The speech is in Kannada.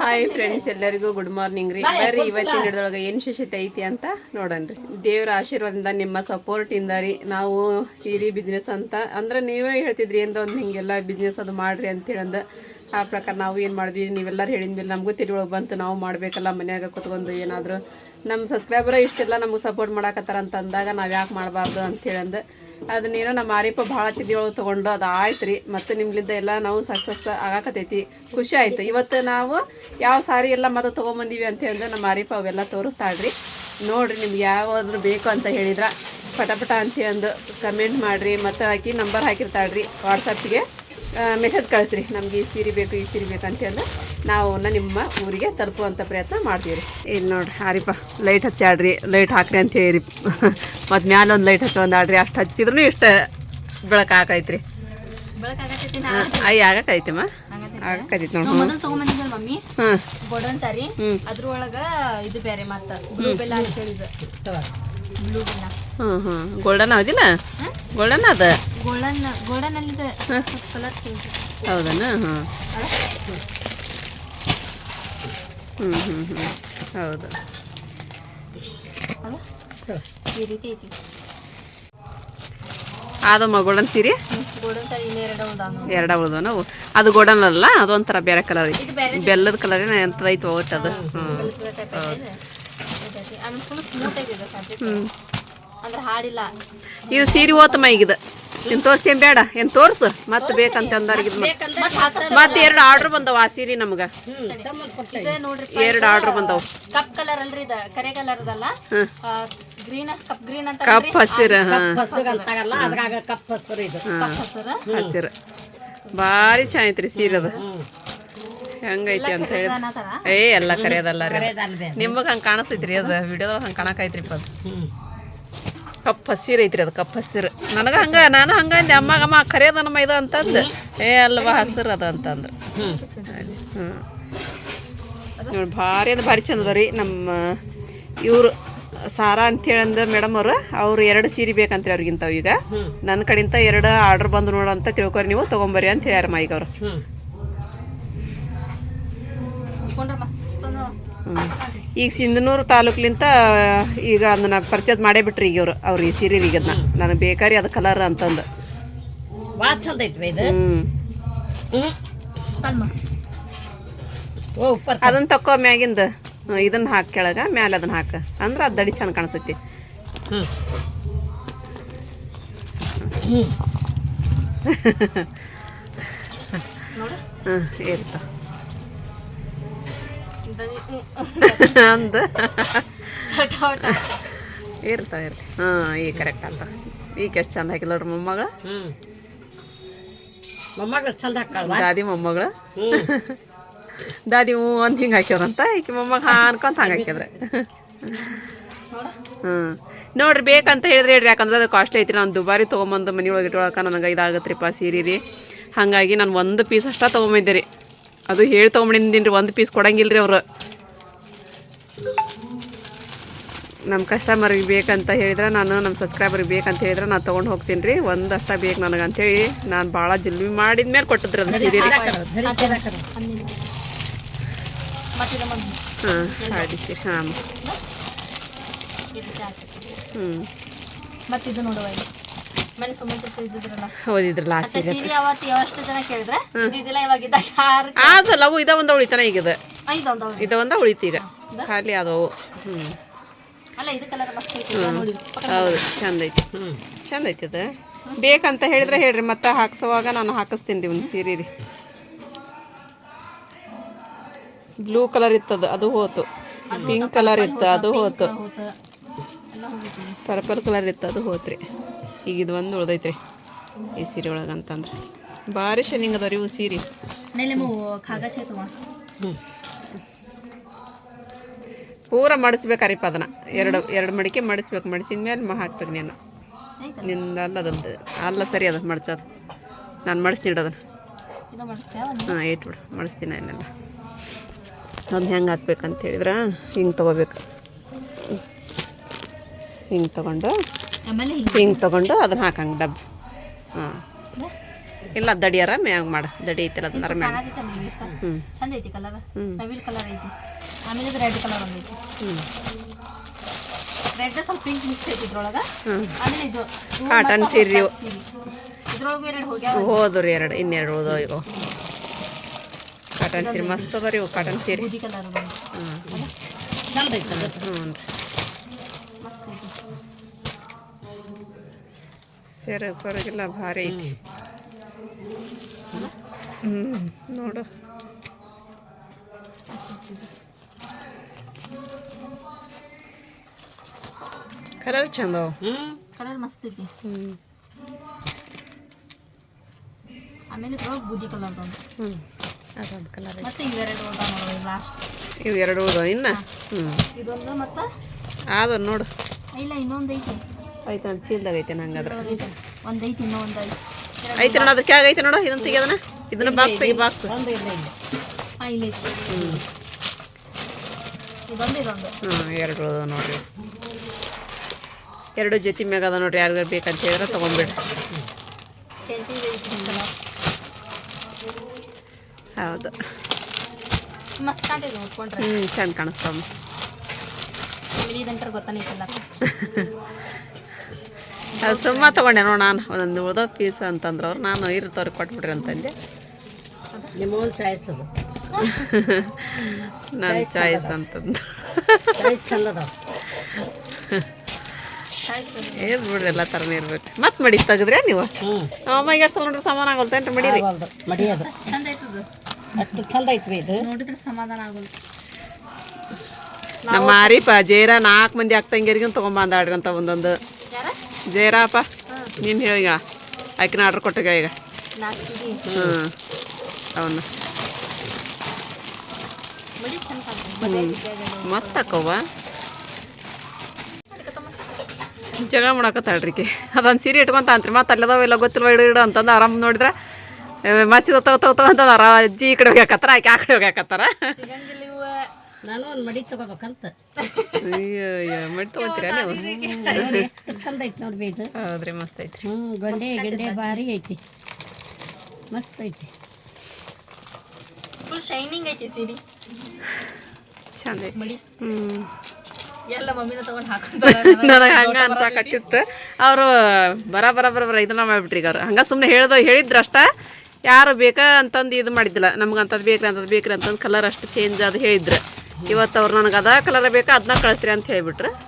ಹಾಯ್ ಫ್ರೆಂಡ್ಸ್ ಎಲ್ಲರಿಗೂ ಗುಡ್ ಮಾರ್ನಿಂಗ್ ರೀ. ಬರ್ರಿ ಇವತ್ತಿನ ಹಿಡಿದೊಳಗೆ ಏನು ವಿಶೇಷತೆ ಐತಿ ಅಂತ ನೋಡನ್ರಿ ದೇವ್ರ ಆಶೀರ್ವಾದದಿಂದ ನಿಮ್ಮ ಸಪೋರ್ಟ್ ಇಂದ ರೀ ನಾವು ಸೀರೆ ಬಿಸ್ನೆಸ್ ಅಂತ. ಅಂದ್ರೆ ನೀವೇ ಹೇಳ್ತಿದ್ರಿ ಅಂದ್ರೆ ಒಂದು ಹಿಂಗೆಲ್ಲ ಬಿಸ್ನೆಸ್ ಅದು ಮಾಡ್ರಿ ಅಂತೇಳಂದ ಆ ಪ್ರಕಾರ ನಾವು ಏನು ಮಾಡಿದ್ವಿ? ನೀವೆಲ್ಲರೂ ಹೇಳಿದ ಮೇಲೆ ನಮಗೂ ಒಳಗೆ ಬಂತು. ನಾವು ಮಾಡಬೇಕಲ್ಲ ಮನ್ಯಾಗ ಕುತ್ಕೊಂಡು ಏನಾದರೂ. ನಮ್ಮ ಸಬ್ಸ್ಕ್ರೈಬರ್ ಇಷ್ಟೆಲ್ಲ ನಮಗೆ ಸಪೋರ್ಟ್ ಮಾಡಾಕತ್ತಾರ ಅಂತ ಅಂದಾಗ ನಾವು ಯಾಕೆ ಮಾಡಬಾರ್ದು ಅಂತೇಳಿ ಹೇಳಂದ. ಅದನ್ನೇನೋ ನಮ್ಮ ಆರೀಪ ಭಾಳ ತಿಳಿಯೊಳಗೆ ಒಳಗೆ ತೊಗೊಂಡು ಅದು ಆಯ್ತು ರೀ. ಮತ್ತು ನಿಮ್ಲಿಂದ ಎಲ್ಲ ನಾವು ಸಕ್ಸಸ್ ಆಗಾಕತೈತಿ ಖುಷಿ ಆಯ್ತು. ಇವತ್ತು ನಾವು ಯಾವ ಸಾರಿ ಎಲ್ಲ ಮತ್ತೆ ತೊಗೊಂಬಂದೀವಿ ಅಂತ ಹೇಳಿದ್ರೆ ನಮ್ಮ ಆರಿಪ ಅವೆಲ್ಲ ತೋರಿಸ್ತಾಳ್ರಿ. ನೋಡ್ರಿ ನಿಮ್ಗೆ ಯಾವಾದ್ರು ಬೇಕು ಅಂತ ಹೇಳಿದ್ರೆ. ಪಟಪಟ ಪಟ ಅಂತ ಅಂದು ಕಮೆಂಟ್ ಮಾಡಿರಿ ಮತ್ತು ಹಾಕಿ ನಂಬರ್ ಹಾಕಿರ್ತಾಳ್ರಿ ವಾಟ್ಸಪ್ಗೆ ಮೆಸೇಜ್ ಕಳಿಸ್ರಿ. ನಮ್ಗೆ ಈ ಸೀರೆ ಬೇಕು ಈ ಸೀರೆ ಬೇಕು ಅಂತಂದು ನಾವು ಅವನ್ನ ನಿಮ್ಮ ಊರಿಗೆ ತಲುಪುವಂಥ ಪ್ರಯತ್ನ ಮಾಡ್ತೀವಿ ರೀ ಇಲ್ಲಿ ನೋಡ್ರಿ ಹಾರಿಪ್ಪ ಲೈಟ್ ಹಚ್ಚಾಡ್ರಿ ಲೈಟ್ ಹಾಕ್ರಿ ಅಂತ ಹೇಳಿ ಮತ್ತು ಮ್ಯಾಲ ಒಂದು ಲೈಟ್ ಹಚ್ಚೊಂದಾಡ್ರಿ ಅಷ್ಟು ಹಚ್ಚಿದ್ರು ಇಷ್ಟ ಬೆಳಕು ಹಾಕೈತ್ರಿ ನಾ ಅಯ್ಯ ಆಗಕ್ಕೈತಮ್ಮ ಆಗಕ್ಕೈತಿ ನೋಡಿ. ಮೊದಲು ತಗೊಂಬಂದಿದ್ದಲ್ಲ ಮಮ್ಮಿ? ಹಾಂ. ಗೋಲ್ಡನ್ ಸಾರಿ ಅದ್ರೊಳಗ ಇದು ಬೇರೆ ಮತ್ತ ಬ್ಲೂ ಬೆಲ್ಲ ಅಂತ ಹೇಳಿದ ಬ್ಲೂ ಬೆಲ್ಲ. ಹ್ಞೂ ಹಾಂ ಗೋಲ್ಡನ್ ಹೌದಿಲ್ಲ ಗೋಲ್ಡನ್ ಅದ? ಗೋಲ್ಡನ್ ಗೋಲ್ಡನ್ ಅಲ್ಲಿ ಕಲರ್ ಚೇಂಜ್ ಹೌದನ? ಹಾಂ ಹ್ಞೂ ಹ್ಞೂ ಹ್ಞೂ ಹೌದು. ಈ ರೀತಿ ಐತಿ. ಗೋಲ್ಡನ್ ಸೀರೆ? ಗೋಲ್ಡನ್ ಸಾರಿ ಎರಡು ಅದಾವ ನೋಡಿ. ಎರಡ ಉಳ್ದು ನಾವು. ಅದು ಗೋಲ್ಡನ್ ಅಲ್ಲ ಅದೊಂಥರ ಬೇರೆ ಕಲರ್. ಇದು ಬೆಲ್ಲದ ಕಲರ್ ಎಂಥದೈತಿ ಒಟ್ಟು ಅದು. ಹ್ಞೂ ಇದು. ಸೀರೆ ಹೋತಮ್ಮ ಈಗಿದು ಏನು ತೋರಿಸ್ತೇನೆ ಬೇಡ ಏನು ತೋರ್ಸು? ಮತ್ತೆ ಬೇಕಂತ ಅಂದಾರಿಗೆ ಮತ್ತ್ ಮತ್ತೆ ಎರಡು ಆರ್ಡ್ರ್ ಬಂದವ ಆ ಸೀರೆ ನಮ್ಗೆ. ಇದು ಎರಡು ಆರ್ಡ್ರ್ ಬಂದವು. ಕಪ್ ಕಲರ್ ಅಲ್ರಿ ಇದ ಕರೆ ಕಲರ್ ಅದಲ್ಲ ಗ್ರೀನ್ ಕಪ್ ಹಸಿರು ಹಾಂ. ಅಂತಾರಲ್ಲ ಅದ್ರಾಗ ಕಪ್ ಹಸ್ರು ಇದು. ಹಸಿರು? ಹಸಿರು. ಭಾರಿ ಚೆನ್ನಾಗೈತ್ರಿ ಸೀರೆ ಅದು. ಹೆಂಗೈತಿ ಅಂತ ಹೇಳಿ. ಏ ಎಲ್ಲ ಕರೆಯೋದಲ್ಲ ರೀ ಹಂಗ ನಿಮಗೆ ಹಂಗೆ ಕಾಣಿಸ್ತೈತ್ರಿ ಅದು. ವಿಡಿಯೋದಾಗ ಹಂಗೆ ಕಾಣಕೈತ್ರಿಪ್ಪ ಅದು. ಕಪ್ ಹಸಿರು ಐತ್ರಿ ಅದು ಕಪ್ ಹಸಿರು. ನನಗೆ ಹಂಗೆ ನಾನು ಹಂಗೆ ಅಂದೆ ಅಮ್ಮಗಮ್ಮ ಕರೆಯೋದನಮ್ಮ ಇದು ಅಂತಂದು. ಏ ಅಲ್ವಾ ಹಸಿರು ಅದು ಅಂತಂದ್ರೆ ಹ್ಞೂ ನೋಡಿ ಭಾರಿ ಅಂದ್ರೆ ಭಾರಿ ಚಂದ ರೀ ನಮ್ಮ ಇವರು. ಸಾರಾ ಅಂತೇಳಿ ಅಂದ ಮೇಡಮ್ ಅವರು ಅವ್ರು ಎರಡು ಸೀರೆ ಬೇಕಂತ್ರಿ ಅವ್ರಿಗಿಂತ ಈಗ. ನನ್ನ ಕಡೆಯಿಂದ ಎರಡು ಆರ್ಡರ್ ಬಂದು ನೋಡಂತ ತಿಳ್ಕೊರಿ ನೀವು ತಗೊಂಬರಿ ಅಂತ ಹೇಳ್ಯಾರ ಮೈಗೆ ಅವರು. ಈಗ ಸಿಂಧನೂರು ತಾಲೂಕ್ಲಿಂತ ಈಗ ಅದನ್ನ ಪರ್ಚೇಸ್ ಮಾಡೇ ಬಿಟ್ರಿ ಈಗ ಅವರು ಅವ್ರು ಈ ಸೀರೆ ಈಗ ಅದನ್ನ ನನಗೆ ಬೇಕಾರಿ ಅದು ಕಲರ್ ಅಂತಂದು. ಅದನ್ನ ತಕ್ಕೋ ಮ್ಯಾಗಿಂದ. ಇದನ್ನ ಹಾಕಿ ಕೆಳಗೆ ಮ್ಯಾಲೆ ಅದನ್ನ ಹಾಕ. ಅಂದ್ರೆ ಅದು ದಡಿ ಚಂದ ಕಾಣಿಸ್ತೈತಿ. ನೋಡು ಹ್ಞೂ ಇರ್ತ. ಅಂದ. ಇರ್ತಾವ ಇರ್ಲಿ ಹಾಂ ಈ ಕರೆಕ್ಟ್ ಅಂತ. ಈಗ ಎಷ್ಟು ಚಂದ ಹಾಕಿಲ್ಲ ನೋಡ್ರಿ ಮೊಮ್ಮಗಳು ಮೊಮ್ಮಗಳು ಚಂದ ಹಾಕಲ್ವಾ ದಾದಿ ಮೊಮ್ಮಗಳು. ದಾದಿ, ಹ್ಞೂ ಅಂತ ಹಿಂಗೆ ಹಾಕ್ಯವ್ರಂತ ಈಕೆ ಮೊಮ್ಮಗ ಹಾ ಅನ್ಕೊಂತ ಹಂಗೆ ಹಾಕಿದ್ರೆ ಹ್ಞೂ. ನೋಡ್ರಿ, ಬೇಕಂತ ಹೇಳಿದ್ರೆ ಹೇಳ್ರಿ, ಯಾಕಂದ್ರೆ ಅದು ಕಾಸ್ಟ್ಲಿ ಐತಿ ನಾನು ದುಬಾರಿ ತೊಗೊಂಬಂದು ಮನೆ ಒಳಗೆ ಇಟ್ಕೊಳಕ ನನಗೆ ಇದಾಗತ್ರಿಪ್ಪ ಸೀರೆ ರೀ. ಹಾಗಾಗಿ ನಾನು ಒಂದು ಪೀಸ್ ಅಷ್ಟೇ ತೊಗೊಂಬಂದೆ ರೀ. ಅದು ಹೇಳಿ ತೊಗೊಂಬಂದಿನಿ ರೀ ಒಂದು ಪೀಸ್ ಕೊಡಂಗಿಲ್ಲ ರೀ ಅವರು. ನಮ್ಮ ಕಸ್ಟಮರಿಗೆ ಬೇಕಂತ ಹೇಳಿದ್ರೆ, ನಾನು ನಮ್ಮ ಸಬ್ಸ್ಕ್ರೈಬರ್ಗೆ ಬೇಕಂತ ಹೇಳಿದ್ರೆ ನಾನು ತೊಗೊಂಡು ಹೋಗ್ತೀನಿ ರೀ. ಒಂದಷ್ಟ ಬೇಕು ನನಗೆ ಅಂತೇಳಿ ನಾನು ಭಾಳ ಜಲ್ದಿ ಮಾಡಿದ ಮೇಲೆ ಕೊಟ್ಟಿದ್ರಿ ಅದು ಸೀರೆ ರೀ ಹಣ್ಣಿನ ಮತ್ತೆ ಇದು ಒಂದು ಹಾಂ ಹಾಂ. ಹ್ಞೂ ಮತ್ತೆ ಇದು ನೋಡುವ ಮನೆ ಸುಮಂತ್ರ ಇದ್ದಿದ್ರಲ್ಲ ಓದಿದ್ರಲ್ಲ ಆ ಮತ್ತೆ ಸೀರೆ ಸೀರೆ ಅವತ್ತು ಎಷ್ಟು ಜನ ಕೇಳಿದ್ರೆ ಇದಿಲ್ಲ ಇವಾಗ ಇದ್ದ ಯಾರು ಅದಲ್ಲ ಅವು ಇದ ಒಂದು ಉಳಿತಾನ ಈಗದ. ಇದೊಂದು ಇದ ಒಂದ ಉಳಿತು ಈಗ ಖಾಲಿ ಅದವು ಹ್ಞೂ ಅಲ್ಲ ಇದು ಕಲರ್ ಮಸ್ತ್ ಐತಿ ನೋಡಿ. ಹೌದು ಚಂದ ಐತಿ. ಹ್ಮ್. ಚಂದ ಐತಿ ಅದು ಬೇಕಂತ ಹೇಳಿದ್ರೆ ಹೇಳ್ರಿ ಮತ್ತೆ ಹಾಕ್ಸುವಾಗ ನಾನು ಹಾಕಿಸ್ತೀನಿ ರೀ ಒಂದು ಸೀರೆ ರೀ. ಬ್ಲೂ ಕಲರ್ ಇತ್ತದು ಅದು ಹೋತು. ಪಿಂಕ್ ಕಲರ್ ಇತ್ತು ಅದು ಹೋತು. ಪರ್ಪಲ್ ಕಲರ್ ಇತ್ತು ಅದು ಹೋತ್ರಿ. ಈಗ ಇದು ಒಂದು ಉಳ್ದೈತ್ರಿ ಈ ಸೀರೆ ಒಳಗೆ ಅಂತಂದ್ರೆ. ಭಾರಿ ಶನಿಂಗ್ ಅದಾವ ರೀ ಇವು ಸೀರೆ. ಪೂರ ಮಡಿಸ್ಬೇಕಾರಿಪ್ಪ ಅದನ್ನ. ಎರಡು ಎರಡು ಮಡಿಕೆ ಮಡಿಸ್ಬೇಕು ಮಡಿಸಿದ ಮೇಲೆ ಹಾಕ್ಬೇಕು ನೀನು. ನಿಂದ ಅಲ್ಲ ಅದಂದು ಅಲ್ಲ ಸರಿ ಅದು ಮಡ್ಚೋದು ನಾನು ಮಡಿಸ್ತೀನಿ ಇಡೋದನ್ನ ಹಾಂ ಏಟ್ ಬಿಡು ಮಡಿಸ್ತೀನಿ ಅದನ್ನೆಲ್ಲ ಅದನ್ನ ಹೆಂಗೆ ಹಾಕ್ಬೇಕಂತ ಹೇಳಿದ್ರೆ? ಹಿಂಗೆ ತೊಗೋಬೇಕು. ಹಿಂಗೆ ತೊಗೊಂಡು ಹಿಂಗೆ ತೊಗೊಂಡು ಅದನ್ನ ಹಾಕಂಗೆ ಡಬ್ಬ ಹಾಂ. ಇಲ್ಲ ದಡಿಯಾರ ಮ್ಯಾಗ ಮಾಡ. ದಡಿ ಐತಿಲ್ಲ ಅದನ್ನ ಮ್ಯಾಗ ಹ್ಞೂ ಚಂದ ಐತಿ ಕಲರ್. ನವಿಲ್ ಕಲರ್ ಐತಿ. ಆಮೇಲೆ ರೆಡ್ ಕಲರ್ ಒಂದೈತಿ. ಹ್ಞೂ ರೆಡ್ ಸ್ವಲ್ಪ ಪಿಂಕ್ ಮಿಕ್ಸ್ ಐತಿ ಇದ್ರೊಳಗೆ. ಆಮೇಲೆ ಇದು ಕಾಟನ್. ಸೀರೆ. ಇದ್ರೊಳಗೂ ಎರಡು ಹೋಗ್ಯಾವ. ಹೋದ್ರಿ ಎರಡು ಇನ್ನೆರಡು ಹೋದವು ಈಗ. ಕಾಟನ್ ಸೀರೆ ಮಸ್ತ್ ಅದ ರೀ ಕಾಟನ್ ಸೀರೆ ಹ್ಞೂ ಸೀರೆ ಪರವಾಗಿಲ್ಲ ಭಾರಿ ಐತಿ. ಹ್ಞೂ ನೋಡು. ಕಲರ್ ಚಂದ ಕಲರ್ ಮಸ್ತ್ ಐತಿ. ಹ್ಞೂ ಆಮೇಲೆ ಬೂದಿ ಕಲರ್ ಬಂದು ಹ್ಞೂ ಅದೊಂದು ಕಲರ್ ಮತ್ತೆ ಇವೆರಡು ನೋಡಿ ಲಾಸ್ಟ್ ಇವು ಎರಡು ಉಳ್ದೋ ಇನ್ನು? ಹ್ಞೂ ಇದೊಂದು ಮತ್ತೆ? ಆದ ನೋಡು. ಇಲ್ಲ ಇನ್ನೊಂದು ಐತಿ. ಐತೆ ನೋಡಿ ಚೀಲ್ದಾಗ ಐತೆ ನಂಗದ್ರ ಒಂದು ಐತಿ ಇನ್ನೊಂದು ಐತಿ. ಐತೆ ನೋಡು ಐತೆ ಇದನ್ನ ತೆಗಿಯೋದನ ಇದನ್ನ ಬಾಕ್ಸ್ ತೆಗಿ ಬಾಕ್ಸ್ ಒಂದು ಇಲ್ಲ ಇಲ್ಲ ಹಾಂ ಇಲ್ಲ ಐತಿ ಇದೊಂದು ಇದೊಂದು. ಹ್ಞೂ ಎರಡು ಉಳ್ದವ ನೋಡ್ರಿ. ಎರಡು ಜೊತೆ ಮ್ಯಾಗ ಅದ ನೋಡ್ರಿ ಯಾರಿಗಾರು ಬೇಕಂತ ಹೇಳಿದ್ರೆ ತಗೊಂಡ್ಬಿಡ್ರಿ ಚೇಂಜ್ ಐತಿ ಹೌದು. ಮಸ್ತ್ ಕಾಣ್ತೈತಿ ನೋಡ್ಕೊಂಡ್ರೆ. ಹ್ಞೂ ಚಂದ ಕಾಣಿಸ್ತಾವ ಗೊತ್ತಾನೈತಿಲ್ಲ ಅದು ಸುಮ್ಮ ತಗೊಂಡೆ ನೋಡ ನಾನು. ಒಂದೊಂದು ಉಳ್ದೋ ಪೀಸ್ ಅಂತಂದ್ರೆ ಅವ್ರು ನಾನು ಇರ್ತವ್ರಿಗೆ ಕೊಟ್ಬಿಡ್ರಿ ಅಂತಂದೆ ನಿಮ್ಮ ಚಾಯ್ಸ್ ಅದು. ನನ್ನ ಚಾಯ್ಸ್ ಅಂತಂದು. ಏನ್ ಬಿಡ್ರಿ ಎಲ್ಲ ಥರನೇ ಇರ್ಬೇಕು. ಮತ್ತೆ ಮಡಿ ತೆಗೆದ್ರೆ ನೀವು? ಅಮ್ಮ ಎರಡು ಸಲ ನೋಡ್ರಿ ಸಮಾನ ಆಗೋಲ್ತೇನ್ರಿ ಮಡಿರಿ? ಮಡಿ ಮಡಿಯೋದು. ಚಂದ ಐತದು ಅಷ್ಟು ಚಂದ ಐತ್ರಿ ಇದು. ನೋಡಿದ್ರೆ ಸಮಾಧಾನ ಆಗೋದು. ನಮ್ಮ ಮಾರಿಪ ಜೇರ ನಾಲ್ಕು ಮಂದಿ ಅಕ್ಕಂಗಿರಿಗೂ ತೊಗೊಂಬಂದಾಡ್ರಿ ಅಂತ ಒಂದೊಂದು. ಜೇರಪ್ಪ ನೀನು ಹೇಳಿಗ ಆಕಿನ ಆರ್ಡ್ರ್ ಕೊಟ್ಟಿಗ ಈಗ. ಹ್ಞೂ ಅವನು. ಮಸ್ತ್ ಅಕ್ಕವ್ವ. ಜಗಳ ಮಾಡಕತ್ತಾಳ್ರಿಕೆ ಅದೊಂದು ಸೀರೆ ಇಟ್ಕೊಂತ ಅಂತ್ರಿ ಮತ್ತೆ ಅಲ್ಲದಾವ ಇಲ್ಲ ಗೊತ್ತಿಲ್ವ? ಇಡು ಇಡು ಅಂತಂದು ಆರಾಮ್ ನೋಡಿದ್ರೆ ಮಸಿ ತಗೋ ತಗೋ ತಗೋ ಅಂತಂದು ಅಜ್ಜಿ ಈ ಕಡೆ ಹೋಗ್ಯಾಕತ್ತಾರ ಆಕೆ ಆ ಕಡೆ ಹೋಗ್ಯಾಕತ್ತಾರ. ನಾನು ಒಂದು ಮಡಿ ತಗೋಬೇಕಂತ. ಅಯ್ಯೋ ಅಯ್ಯೋ ಮಡಿ ತಗೋತೀರಾ ನೀವು? ನೋಡಿ, ಚಂದ ಐತಿ ನೋಡ್ರಿ ಇದು ಹೌದ್ರಿ ಮಸ್ತ್ ಐತ್ರಿ. ಹ್ಞೂ ಗೊಂಡೆ ಗಿಂಡೆ ಭಾರಿ ಐತಿ. ಮಸ್ತ್ ಐತಿ. ಫುಲ್ ಶೈನಿಂಗ್ ಐತಿ ಸೀರೆ. ಚಂದ ಐತಿ. ಮಡಿ. ಹ್ಞೂ ಎಲ್ಲ ಮಮ್ಮಿನ ತಗೊಂಡು ಹಾಕೊಂತ ನನಗೆ ಹಂಗೆ ಅನ್ಸಾಕತ್ತಿತ್ತು. ಅವರು ಬರ ಬರ ಬರ ಬರ ಇದನ್ನ ಮಾಡ್ಬಿಟ್ರಿ ಈಗ ಅವ್ರು. ಹಂಗೆ ಸುಮ್ಮನೆ ಹೇಳ್ದ ಹೇಳಿದ್ರು ಅಷ್ಟ ಯಾರು ಬೇಕಾ ಅಂತಂದು ಇದು ಮಾಡಿದ್ದಿಲ್ಲ. ನಮ್ಗೆ ಅಂಥದ್ದು ಬೇಕ್ರಿ ಅಂಥದ್ದು ಬೇಕ್ರಿ ಅಂತಂದು ಕಲರ್ ಅಷ್ಟು ಚೇಂಜ್ ಅದು ಹೇಳಿದ್ರು. ಇವತ್ತು ಅವ್ರು ನನಗೆ ಅದ ಕಲರ್ ಬೇಕಾ ಅದನ್ನ ಕಳಿಸ್ರಿ ಅಂತ ಹೇಳಿಬಿಟ್ರು.